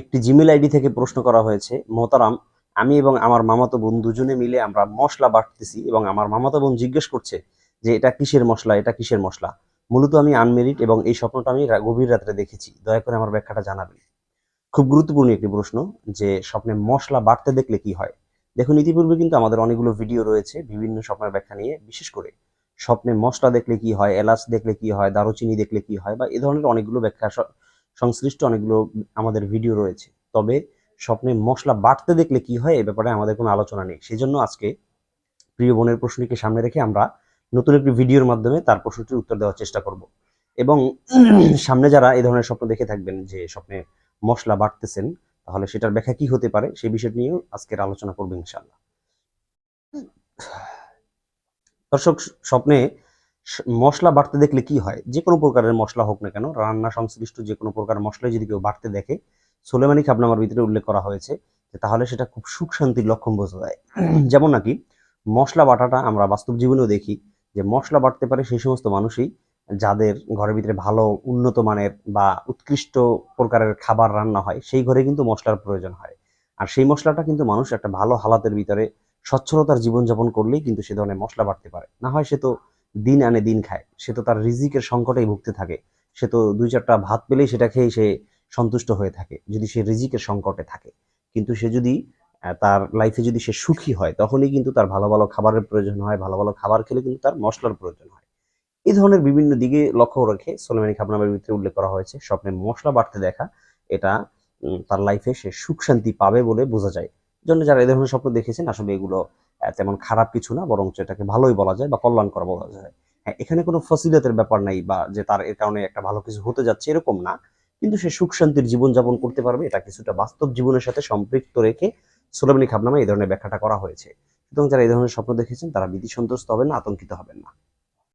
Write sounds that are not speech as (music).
একটি Gmail ID থেকে প্রশ্ন করা হয়েছে, মোহতারাম, আমি এবং আমার মামাতো বোন দুজনে মিলে আমরা মশলা বাটতেছি এবং আমার মামাতো বোন জিজ্ঞেস করছে যে এটা কিসের মশলা, এটা কিসের মশলা? মূলত আমি আনমেরিড এবং এই স্বপ্নটা আমি গভীর রাত্রে দেখেছি। দয়া করে আমার ব্যাখ্যাটা জানাবেন। খুব গুরুত্বপূর্ণ একটি প্রশ্ন যে স্বপ্নে মশলা বাড়তে দেখলে কি হয়? দেখুন, ইতিপূর্বে কিন্তু আমাদের অনেকগুলো ভিডিও রয়েছে বিভিন্ন স্বপ্নের ব্যাখ্যা নিয়ে, বিশেষ করে স্বপ্নে মশলা দেখলে কি হয়, এলাচ দেখলে কি হয়, দারুচিনি দেখলে কি হয় বা এ ধরনের অনেকগুলো ব্যাখ্যা সংশ্লিষ্ট অনেকগুলো আমাদের ভিডিও রয়েছে। তবে স্বপ্নে মশলা বাড়তে দেখলে কি হয়, এ ব্যাপারে আমাদের কোনো আলোচনা নেই। সেজন্য আজকে প্রিয় বোনের প্রশ্নটিকে সামনে রেখে আমরা নতুন একটি ভিডিওর মাধ্যমে তার প্রশ্নটির উত্তর দেওয়ার চেষ্টা করব। এবং (clears throat) সামনে যারা এই ধরনের স্বপ্ন দেখে থাকবেন যে স্বপ্নে মশলা বাড়তেছেন তাহলে সেটার ব্যাখ্যা কি হতে পারে, সেই বিষয়টি নিয়েও আজকের আলোচনা করব ইনশাল্লাহ দর্শক, স্বপ্নে মশলা বাড়তে দেখলে কি হয়? যে কোনো প্রকারের মশলা হোক না কেন, রান্না সংশ্লিষ্ট যে কোনো প্রকার মশলাই যদি কেউ বাড়তে দেখে, সোলেমানি খাবনামার ভিতরে উল্লেখ করা হয়েছে তাহলে সেটা খুব সুখ শান্তির লক্ষণ বোঝা যায়। (clears throat) যেমন নাকি, মশলা বাটাটা আমরা বাস্তব জীবনেও দেখি, যে মশলা বাটতে পারে সেই সমস্ত মানুষই যাদের ঘরের ভিতরে ভালো উন্নত মানের বা উৎকৃষ্ট প্রকারের খাবার রান্না হয়, সেই ঘরে কিন্তু মশলার প্রয়োজন হয়। আর সেই মশলাটা কিন্তু মানুষ একটা ভালো হালাতের ভিতরে সচ্ছলতার জীবনযাপন করলেই কিন্তু সে ধরনের মশলা বাড়তে পারে। না হয় সে তো দিন আনে দিন খায়। সে তো তার রিজিকের সংকটেই ভুগতে থাকে। সে তো দুই চারটা ভাত পেলেই সেটা খেয়ে সে সন্তুষ্ট হয়ে থাকে, যদি সে রিজিকের সংকটে থাকে। কিন্তু সে যদি তার লাইফে যদি সে সুখী হয়, তখনই কিন্তু তার ভালো ভালো খাবারের প্রয়োজন হয়, ভালো ভালো খাবার খেলে কিন্তু তার মশলার প্রয়োজন হয়। এই ধরনের বিভিন্ন দিকে লক্ষ্য রেখে সোলেমানি খাবনামের ভিতরে উল্লেখ করা হয়েছে স্বপ্নে মশলা বাড়তে দেখা, এটা তার লাইফে সে সুখ শান্তি পাবে বলে বোঝা যায়। জন্য যারা এই ধরনের স্বপ্ন দেখেছেন, আসলে এগুলো তেমন খারাপ কিছু না বরং এটাকে ভালোই বলা যায় বা কল্যাণকর বলা যায়। হ্যাঁ এখানে কোনো ফসিলতের ব্যাপার নাই বা যে তার এর কারণে একটা ভালো কিছু হতে যাচ্ছে এরকম না, কিন্তু সে সুখ শান্তির জীবনযাপন করতে পারবে, এটা কিছুটা বাস্তব জীবনের সাথে সম্পৃক্ত রেখে সোলামিনী খাবনামে এই ধরনের ব্যাখ্যাটা করা হয়েছে। সুতরাং যারা এই ধরনের স্বপ্ন দেখেছেন, তারা বিধি সন্তুষ্ট হবেন না, আতঙ্কিত হবেন না।